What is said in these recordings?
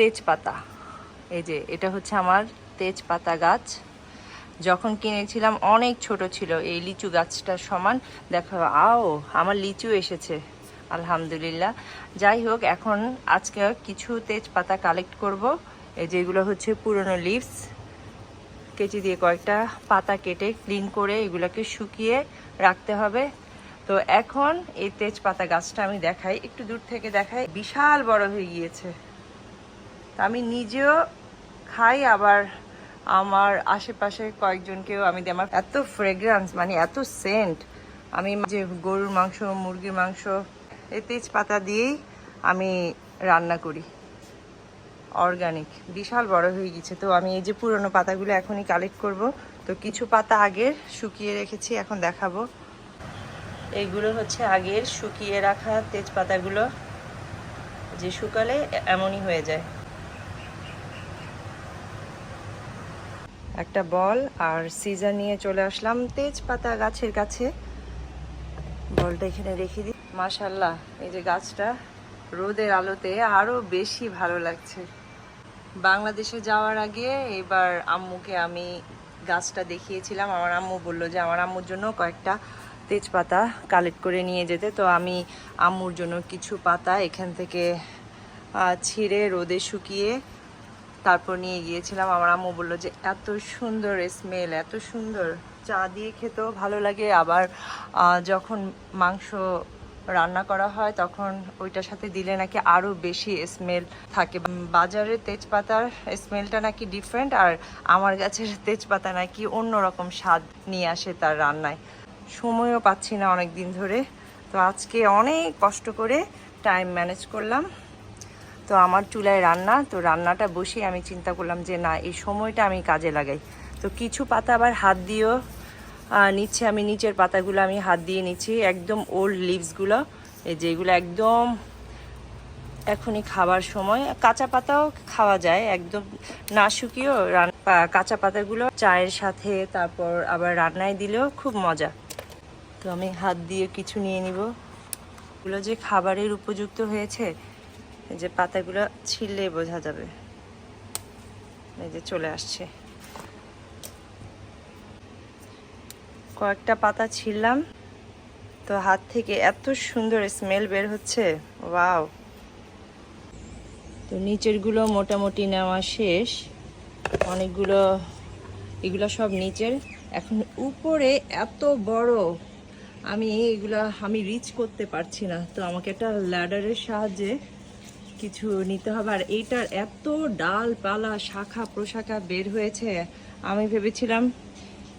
তেজপাতা। এই যে, এটা হচ্ছে আমার তেজপাতা গাছ। যখন কিনেছিলাম, অনেক ছোট ছিল। এই লিচু গাছটার সমান। দেখো, আও, আমার লিচু এসেছে। আলহামদুলিল্লাহ। যাই হোক, এখন আজকে কিছু তেজপাতা কালেক্ট করব। এই যেগুলো হচ্ছে পুরনো লিভস কেচি দিয়ে কয়েকটা পাতা কেটে ক্লিন করে এগুলোকে শুকিয়ে রাখতে হবে। তো এখন এই তেজপাতা গাছটা আমি দেখাই। একটু দূর থেকে দেখাই। বিশাল বড় হয়ে গিয়েছে। তা আমি নিজেও খাই, আবার আমার আশেপাশে কয়েকজনকেও আমি আমার এত ফ্রেগ্রান্স মানে এত সেন্ট আমি যে গরুর মাংস, মুরগির মাংস, এই তেজপাতা দিয়েই আমি রান্না করি। অর্গানিক বিশাল বড় হয়ে গেছে। তো আমি এই যে পুরনো পাতাগুলো এখনই কালেক্ট করব। তো কিছু পাতা আগের শুকিয়ে রেখেছি, এখন দেখাবো। এইগুলো হচ্ছে আগের শুকিয়ে রাখা তেজপাতাগুলো। যে শুকালে এমনই হয়ে যায়। একটা বল আর সিজার নিয়ে চলে আসলাম তেজপাতা গাছের কাছে। বলটা এখানে রেখে দিই। মাশাল্লাহ এই যে গাছটা রোদের আলোতে আরও বেশি ভালো লাগছে। বাংলাদেশে যাওয়ার আগে এবার আম্মুকে আমি গাছটা দেখিয়েছিলাম। আমার আম্মু বলল যে আমার আম্মুর জন্য কয়েকটা তেজপাতা কালেক্ট করে নিয়ে যেতে। তো আমি আম্মুর জন্য কিছু পাতা এখান থেকে ছিঁড়ে রোদে শুকিয়ে তারপর নিয়ে গিয়েছিলাম। আমার আম্মু বলল যে, এত সুন্দর স্মেল এত সুন্দর। চা দিয়ে খেতেও ভালো লাগে। আবার যখন মাংস রান্না করা হয়, তখন ওইটার সাথে দিলে নাকি আরও বেশি স্মেল থাকে। বাজারের তেজপাতার স্মেলটা নাকি ডিফারেন্ট আর আমার গাছের তেজপাতা নাকি অন্যরকম স্বাদ নিয়ে আসে তার রান্নায়। সময়ও পাচ্ছি না অনেক দিন ধরে। তো আজকে অনেক কষ্ট করে টাইম ম্যানেজ করলাম। তো আমার চুলায় রান্না, তো রান্নাটা বসে আমি চিন্তা করলাম যে না, এই সময়টা আমি কাজে লাগাই। তো কিছু পাতা আবার হাত দিয়েও নিচ্ছে আমি, নিচের পাতাগুলো আমি হাত দিয়ে নিচ্ছি, একদম ওল্ড লিভসগুলো এই যেগুলো একদম এখনই খাবার সময়। কাঁচা পাতাও খাওয়া যায়, একদম না শুকিয়েও কাঁচা পাতাগুলো চায়ের সাথে, তারপর আবার রান্নায় দিলেও খুব মজা। তো আমি হাত দিয়ে কিছু নিয়ে নিব। এগুলো যে খাবারের উপযুক্ত হয়েছে এই যে পাতাগুলো ছিললে বোঝা যাবে। এই যে চলে আসছে। কয়েকটা পাতা ছিললাম, তো হাত থেকে এত সুন্দর স্মেল বের হচ্ছে, ওয়াও। তো নিচেরগুলো মোটামুটি নেওয়া শেষ। অনেকগুলো, এগুলো সব নিচের। এখন উপরে এত বড়, আমি এগুলো, আমি রিচ করতে পারছি না। তো আমাকে একটা ল্যাডারের সাহায্যে কিছু নিতে হবে। আর এইটার এত ডাল পালা শাখা প্রশাখা বের হয়েছে। আমি ভেবেছিলাম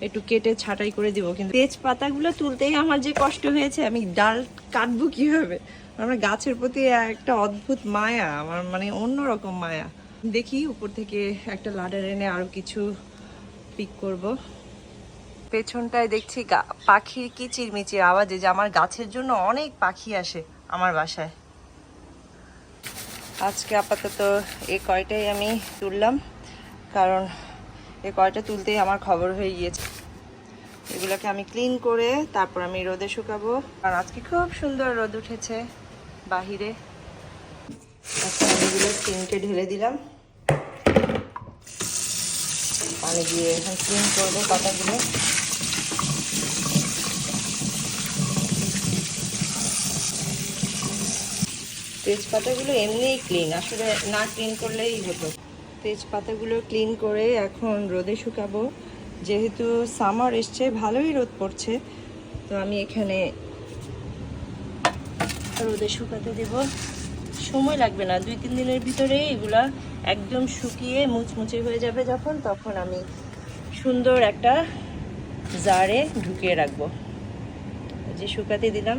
একটু কেটে ছাঁটাই করে দিব, কিন্তু তেজপাতাগুলো তুলতেই আমার যে কষ্ট হয়েছে, আমি ডাল কাটবো কীভাবে? আমার গাছের প্রতি একটা অদ্ভুত মায়া, আমার মানে অন্যরকম মায়া। দেখি উপর থেকে একটা লাডার এনে আরও কিছু পিক করব। পেছনটায় দেখছি পাখির কিচিরমিচির আওয়াজে যে আমার গাছের জন্য অনেক পাখি আসে আমার বাসায়। আজকে আপাতত এই কয়টাই আমি তুললাম, কারণ এই কয়টা তুলতেই আমার খবর হয়ে গিয়েছে। এগুলোকে আমি ক্লিন করে তারপর আমি রোদে শুকাবো। আর আজকে খুব সুন্দর রোদ উঠেছে বাহিরে। এখন আমি এগুলো ঢেলে দিলাম। পানি দিয়ে এখন ক্লিন করব পাতাগুলো। তেজপাতাগুলো এমনিই ক্লিন আসলে না ক্লিন করলেই হতো। তেজপাতাগুলো ক্লিন করে এখন রোদে শুকাবো। যেহেতু সামার এসছে, ভালোই রোদ পড়ছে, তো আমি এখানে রোদে শুকাতে দেব। সময় লাগবে না, দুই তিন দিনের ভিতরে এগুলা একদম শুকিয়ে মুচমুচে হয়ে যাবে যখন, তখন আমি সুন্দর একটা জারে ঢুকিয়ে রাখব। যে শুকাতে দিলাম